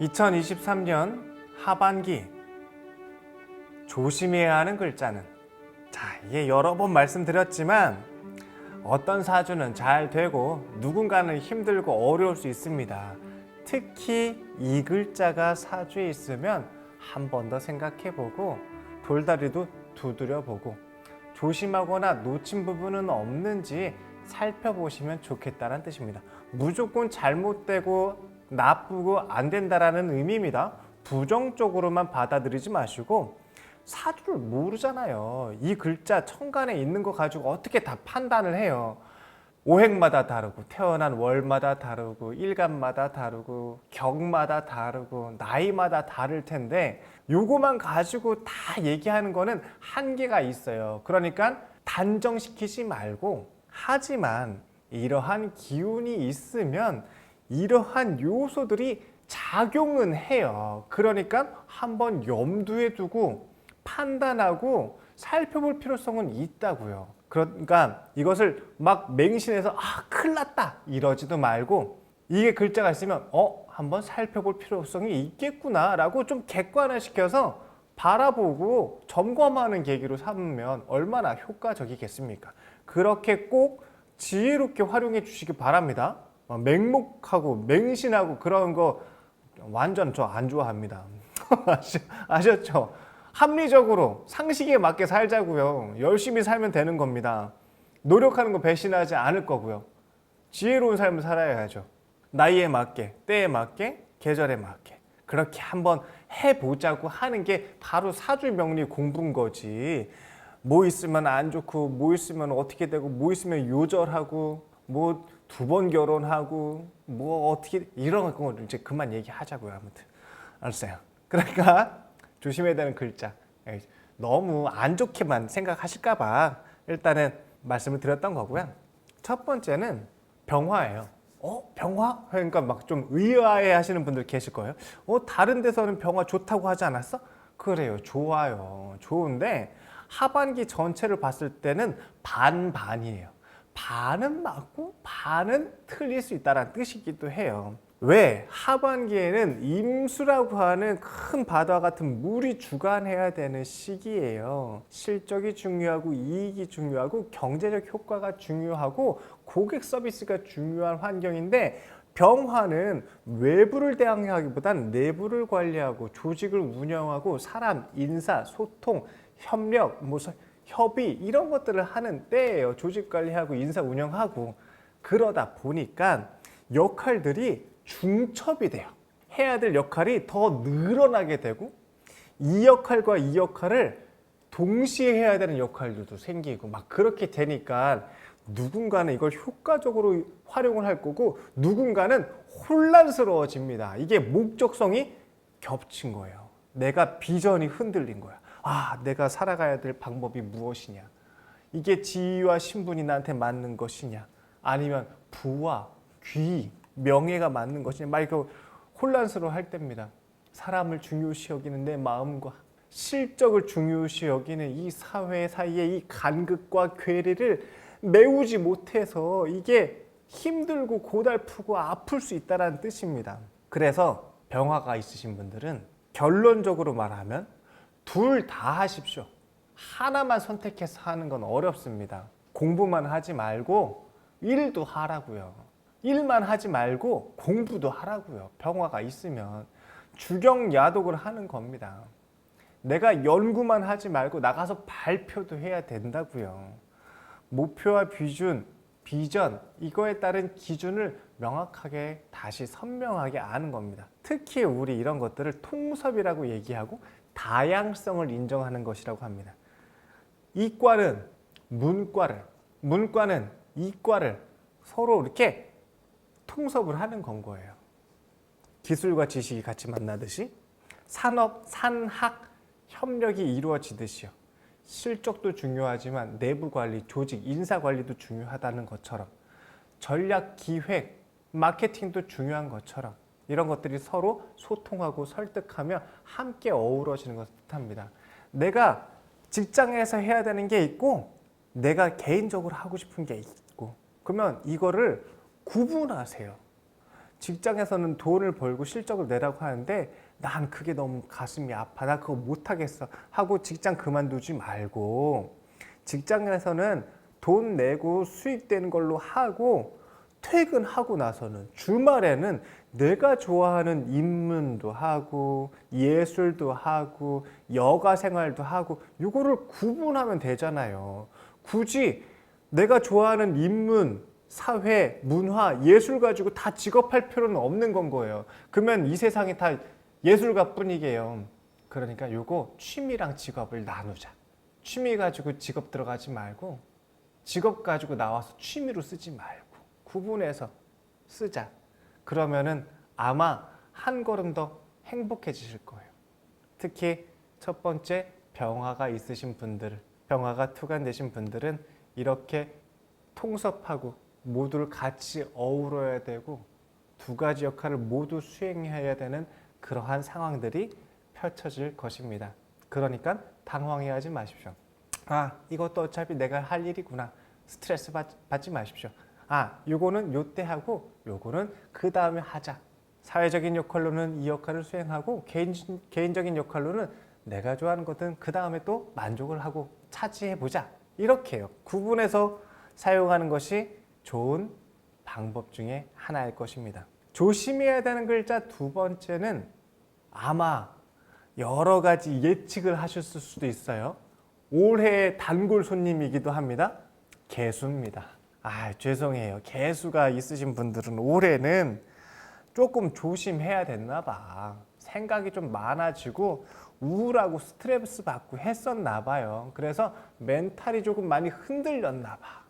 2023년 하반기 조심해야 하는 글자는 자, 이게 여러 번 말씀드렸지만 어떤 사주는 잘 되고 누군가는 힘들고 어려울 수 있습니다. 특히 이 글자가 사주에 있으면 한 번 더 생각해 보고 돌다리도 두드려 보고 조심하거나 놓친 부분은 없는지 살펴보시면 좋겠다는 뜻입니다. 무조건 잘못되고 나쁘고 안 된다라는 의미입니다. 부정적으로만 받아들이지 마시고 사주를 모르잖아요. 이 글자 천간에 있는 거 가지고 어떻게 다 판단을 해요. 오행마다 다르고 태어난 월마다 다르고 일간마다 다르고 격마다 다르고 나이마다 다를 텐데 요거만 가지고 다 얘기하는 거는 한계가 있어요. 그러니까 단정시키지 말고 하지만 이러한 기운이 있으면 이러한 요소들이 작용은 해요. 그러니까 한번 염두에 두고 판단하고 살펴볼 필요성은 있다고요. 그러니까 이것을 막 맹신해서 아 큰일 났다 이러지도 말고 이게 글자가 있으면 어 한번 살펴볼 필요성이 있겠구나 라고 좀 객관화시켜서 바라보고 점검하는 계기로 삼으면 얼마나 효과적이겠습니까? 그렇게 꼭 지혜롭게 활용해 주시기 바랍니다. 어, 맹목하고 맹신하고 그런 거 완전 저 안 좋아합니다. 아셨죠? 합리적으로 상식에 맞게 살자고요. 열심히 살면 되는 겁니다. 노력하는 거 배신하지 않을 거고요. 지혜로운 삶을 살아야죠. 나이에 맞게, 때에 맞게, 계절에 맞게. 그렇게 한번 해보자고 하는 게 바로 사주명리 공부인 거지. 뭐 있으면 안 좋고, 뭐 있으면 어떻게 되고, 뭐 있으면 요절하고, 뭐 두 번 결혼하고, 뭐 어떻게, 이런 거 이제 그만 얘기하자고요. 아무튼. 알았어요. 그러니까 조심해야 되는 글자. 예, 너무 안 좋게만 생각하실까봐 일단은 말씀을 드렸던 거고요. 첫 번째는 병화예요. 어? 병화? 그러니까 막 좀 의아해 하시는 분들 계실 거예요. 어? 다른 데서는 병화 좋다고 하지 않았어? 그래요. 좋아요. 좋은데 하반기 전체를 봤을 때는 반반이에요. 반은 맞고 반은 틀릴 수 있다는 뜻이기도 해요. 왜? 하반기에는 임수라고 하는 큰 바다 같은 물이 주관해야 되는 시기예요. 실적이 중요하고 이익이 중요하고 경제적 효과가 중요하고 고객 서비스가 중요한 환경인데 병화는 외부를 대항하기보단 내부를 관리하고 조직을 운영하고 사람, 인사, 소통, 협력, 뭐 서- 협의 이런 것들을 하는 때예요. 조직 관리하고 인사 운영하고 그러다 보니까 역할들이 중첩이 돼요. 해야 될 역할이 더 늘어나게 되고 이 역할과 이 역할을 동시에 해야 되는 역할들도 생기고 막 그렇게 되니까 누군가는 이걸 효과적으로 활용을 할 거고 누군가는 혼란스러워집니다. 이게 목적성이 겹친 거예요. 내가 비전이 흔들린 거야. 아, 내가 살아가야 될 방법이 무엇이냐? 이게 지위와 신분이 나한테 맞는 것이냐? 아니면 부와 귀, 명예가 맞는 것이냐? 막 이거 혼란스러워 할 때입니다. 사람을 중요시 여기는 내 마음과 실적을 중요시 여기는 이 사회 사이의 이 간극과 괴리를 메우지 못해서 이게 힘들고 고달프고 아플 수 있다는 뜻입니다. 그래서 병화가 있으신 분들은 결론적으로 말하면 둘 다 하십시오. 하나만 선택해서 하는 건 어렵습니다. 공부만 하지 말고 일도 하라고요. 일만 하지 말고 공부도 하라고요. 병화가 있으면 주경야독을 하는 겁니다. 내가 연구만 하지 말고 나가서 발표도 해야 된다고요. 목표와 비준, 비전 이거에 따른 기준을 명확하게 다시 선명하게 아는 겁니다. 특히 우리 이런 것들을 통섭이라고 얘기하고 다양성을 인정하는 것이라고 합니다. 이과는 문과를, 문과는 이과를 서로 이렇게 통섭을 하는 건 거예요. 기술과 지식이 같이 만나듯이 산업, 산학 협력이 이루어지듯이요. 실적도 중요하지만 내부 관리, 조직, 인사 관리도 중요하다는 것처럼 전략 기획, 마케팅도 중요한 것처럼 이런 것들이 서로 소통하고 설득하며 함께 어우러지는 것을 뜻합니다. 내가 직장에서 해야 되는 게 있고 내가 개인적으로 하고 싶은 게 있고 그러면 이거를 구분하세요. 직장에서는 돈을 벌고 실적을 내라고 하는데 난 그게 너무 가슴이 아파. 나 그거 못하겠어. 하고 직장 그만두지 말고 직장에서는 돈 내고 수익되는 걸로 하고 퇴근하고 나서는 주말에는 내가 좋아하는 인문도 하고 예술도 하고 여가 생활도 하고 이거를 구분하면 되잖아요. 굳이 내가 좋아하는 인문, 사회, 문화, 예술 가지고 다 직업할 필요는 없는 건 거예요. 그러면 이 세상이 다 예술가뿐이게요. 그러니까 요거 취미랑 직업을 나누자. 취미 가지고 직업 들어가지 말고 직업 가지고 나와서 취미로 쓰지 말고 구분해서 쓰자. 그러면은 아마 한 걸음 더 행복해지실 거예요. 특히 첫 번째 병화가 있으신 분들, 병화가 투간되신 분들은 이렇게 통섭하고 모두를 같이 어우러야 되고 두 가지 역할을 모두 수행해야 되는 그러한 상황들이 펼쳐질 것입니다. 그러니까 당황해하지 마십시오. 아, 이것도 어차피 내가 할 일이구나. 스트레스 받, 받지 마십시오. 아, 요거는 요때 하고 요거는 그 다음에 하자. 사회적인 역할로는 이 역할을 수행하고 개인, 개인적인 역할로는 내가 좋아하는 것은 그 다음에 또 만족을 하고 차지해 보자. 이렇게요. 구분해서 사용하는 것이 좋은 방법 중에 하나일 것입니다. 조심해야 되는 글자 두 번째는 아마 여러 가지 예측을 하셨을 수도 있어요. 올해의 단골 손님이기도 합니다. 개수입니다. 아, 죄송해요. 개수가 있으신 분들은 올해는 조금 조심해야 됐나 봐. 생각이 좀 많아지고 우울하고 스트레스 받고 했었나 봐요. 그래서 멘탈이 조금 많이 흔들렸나 봐.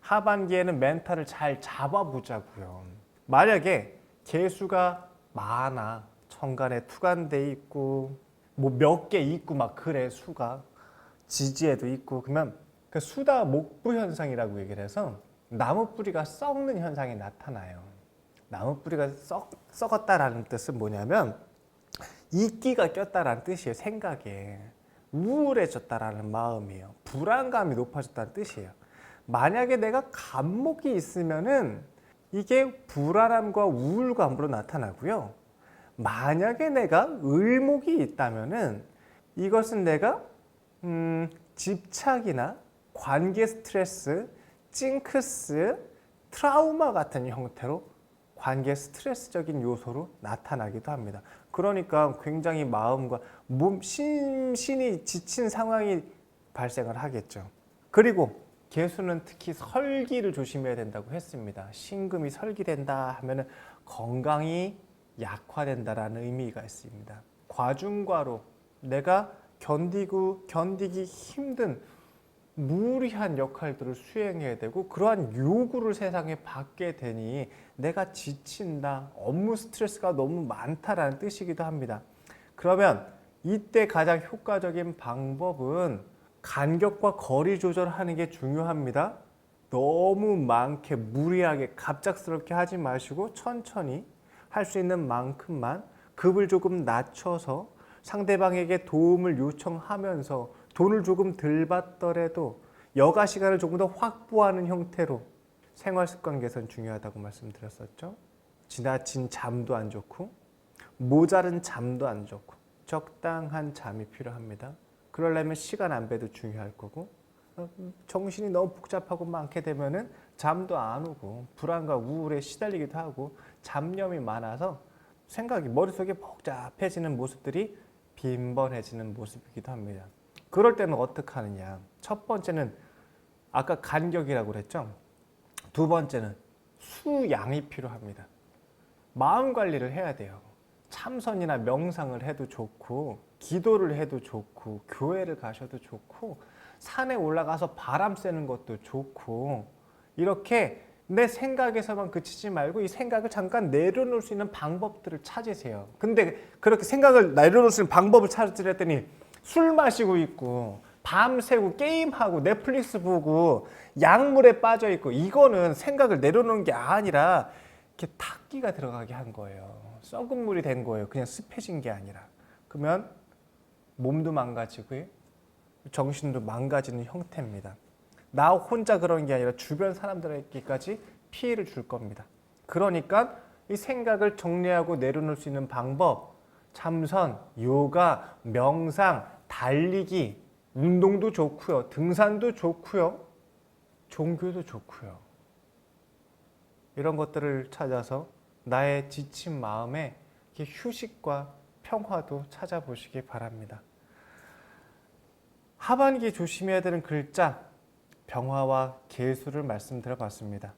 하반기에는 멘탈을 잘 잡아보자고요. 만약에 개수가 많아 천간에 투간돼 있고 뭐 몇 개 있고 막 그래 수가 지지에도 있고 그러면 그 수다 목부 현상이라고 얘기를 해서 나무 뿌리가 썩는 현상이 나타나요. 나무 뿌리가 썩 썩었다라는 뜻은 뭐냐면 이끼가 꼈다라는 뜻이에요. 생각에 우울해졌다라는 마음이에요. 불안감이 높아졌다는 뜻이에요. 만약에 내가 감목이 있으면은 이게 불안함과 우울감으로 나타나고요. 만약에 내가 을목이 있다면은 이것은 내가 음, 집착이나 관계 스트레스, 징크스, 트라우마 같은 형태로 관계 스트레스적인 요소로 나타나기도 합니다. 그러니까 굉장히 마음과 몸, 심신이 지친 상황이 발생을 하겠죠. 그리고 개수는 특히 설기를 조심해야 된다고 했습니다. 신금이 설기된다 하면은 건강이 약화된다라는 의미가 있습니다. 과중과로 내가 견디고 견디기 힘든 무리한 역할들을 수행해야 되고 그러한 요구를 세상에 받게 되니 내가 지친다, 업무 스트레스가 너무 많다라는 뜻이기도 합니다. 그러면 이때 가장 효과적인 방법은 간격과 거리 조절하는 게 중요합니다. 너무 많게 무리하게 갑작스럽게 하지 마시고 천천히 할 수 있는 만큼만 급을 조금 낮춰서 상대방에게 도움을 요청하면서 돈을 조금 덜 받더라도 여가 시간을 조금 더 확보하는 형태로 생활 습관 개선 중요하다고 말씀드렸었죠. 지나친 잠도 안 좋고 모자른 잠도 안 좋고 적당한 잠이 필요합니다. 그러려면 시간 안배도 중요할 거고 어, 정신이 너무 복잡하고 많게 되면은 잠도 안 오고 불안과 우울에 시달리기도 하고 잡념이 많아서 생각이 머릿속에 복잡해지는 모습들이 빈번해지는 모습이기도 합니다. 그럴 때는 어떻게 하느냐? 첫 번째는 아까 간격이라고 그랬죠. 두 번째는 수양이 필요합니다. 마음 관리를 해야 돼요. 참선이나 명상을 해도 좋고, 기도를 해도 좋고, 교회를 가셔도 좋고, 산에 올라가서 바람 쐬는 것도 좋고, 이렇게 내 생각에서만 그치지 말고 이 생각을 잠깐 내려놓을 수 있는 방법들을 찾으세요. 근데 그렇게 생각을 내려놓을 수 있는 방법을 찾으랬더니 술 마시고 있고, 밤새고 게임하고 넷플릭스 보고 약물에 빠져 있고 이거는 생각을 내려놓는 게 아니라 이렇게 탁기가 들어가게 한 거예요. 썩은 물이 된 거예요. 그냥 습해진 게 아니라. 그러면 몸도 망가지고 정신도 망가지는 형태입니다. 나 혼자 그런 게 아니라 주변 사람들에게까지 피해를 줄 겁니다. 그러니까 이 생각을 정리하고 내려놓을 수 있는 방법, 참선, 요가, 명상, 달리기, 운동도 좋고요. 등산도 좋고요. 종교도 좋고요. 이런 것들을 찾아서 나의 지친 마음에 휴식과 평화도 찾아보시기 바랍니다. 하반기 조심해야 되는 글자 병화와 개수를 말씀드려 봤습니다.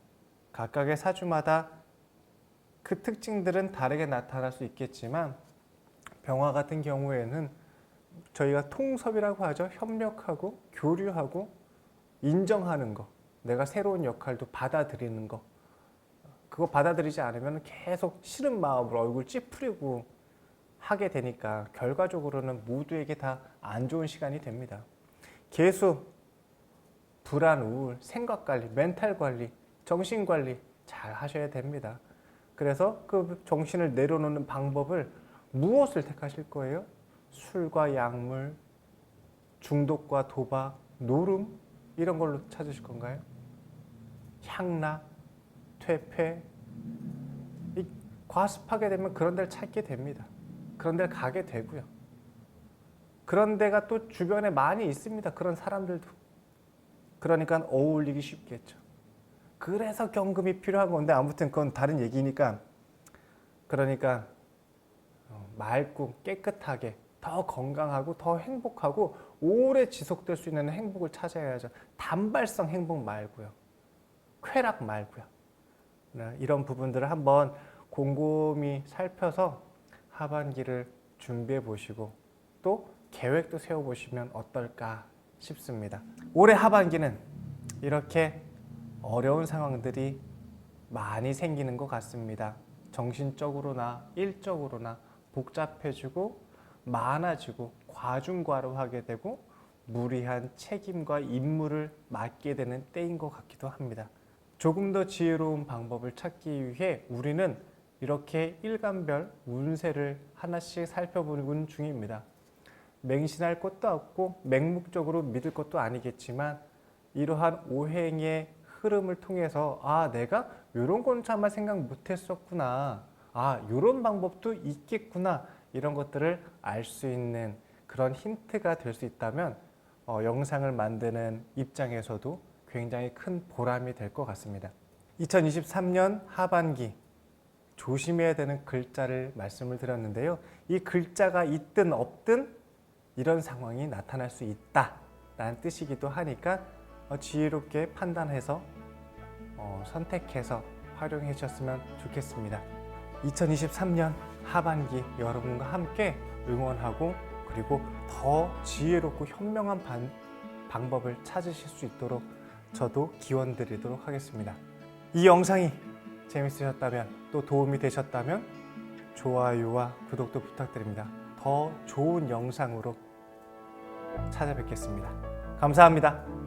각각의 사주마다 그 특징들은 다르게 나타날 수 있겠지만 병화 같은 경우에는 저희가 통섭이라고 하죠. 협력하고 교류하고 인정하는 거. 내가 새로운 역할도 받아들이는 거. 그거 받아들이지 않으면 계속 싫은 마음으로 얼굴 찌푸리고 하게 되니까 결과적으로는 모두에게 다 안 좋은 시간이 됩니다. 개수, 불안, 우울, 생각 관리, 멘탈 관리, 정신 관리 잘 하셔야 됩니다. 그래서 그 정신을 내려놓는 방법을 무엇을 택하실 거예요? 술과 약물, 중독과 도박, 노름 이런 걸로 찾으실 건가요? 향락, 퇴폐 이 과습하게 되면 그런 데를 찾게 됩니다. 그런 데를 가게 되고요. 그런 데가 또 주변에 많이 있습니다. 그런 사람들도. 그러니까 어울리기 쉽겠죠. 그래서 경금이 필요한 건데 아무튼 그건 다른 얘기니까 그러니까 어, 맑고 깨끗하게 더 건강하고 더 행복하고 오래 지속될 수 있는 행복을 찾아야죠. 단발성 행복 말고요. 쾌락 말고요. 네, 이런 부분들을 한번 곰곰이 살펴서 하반기를 준비해 보시고 또 계획도 세워 보시면 어떨까 싶습니다. 올해 하반기는 이렇게 어려운 상황들이 많이 생기는 것 같습니다. 정신적으로나 일적으로나 복잡해지고 많아지고 과중과로 하게 되고 무리한 책임과 임무를 맡게 되는 때인 것 같기도 합니다. 조금 더 지혜로운 방법을 찾기 위해 우리는 이렇게 일간별 운세를 하나씩 살펴보는 중입니다. 맹신할 것도 없고 맹목적으로 믿을 것도 아니겠지만 이러한 오행의 흐름을 통해서 아 내가 이런 건 참아 생각 못했었구나 아 이런 방법도 있겠구나 이런 것들을 알 수 있는 그런 힌트가 될 수 있다면 어, 영상을 만드는 입장에서도 굉장히 큰 보람이 될 것 같습니다. 2023년 하반기 조심해야 되는 글자를 말씀을 드렸는데요. 이 글자가 있든 없든 이런 상황이 나타날 수 있다라는 뜻이기도 하니까 어, 지혜롭게 판단해서 어, 선택해서 활용해 주셨으면 좋겠습니다. 2023년 하반기 여러분과 함께 응원하고 그리고 더 지혜롭고 현명한 반, 방법을 찾으실 수 있도록 저도 기원 드리도록 하겠습니다. 이 영상이 재밌으셨다면 또 도움이 되셨다면 좋아요와 구독도 부탁드립니다. 더 좋은 영상으로 찾아뵙겠습니다. 감사합니다.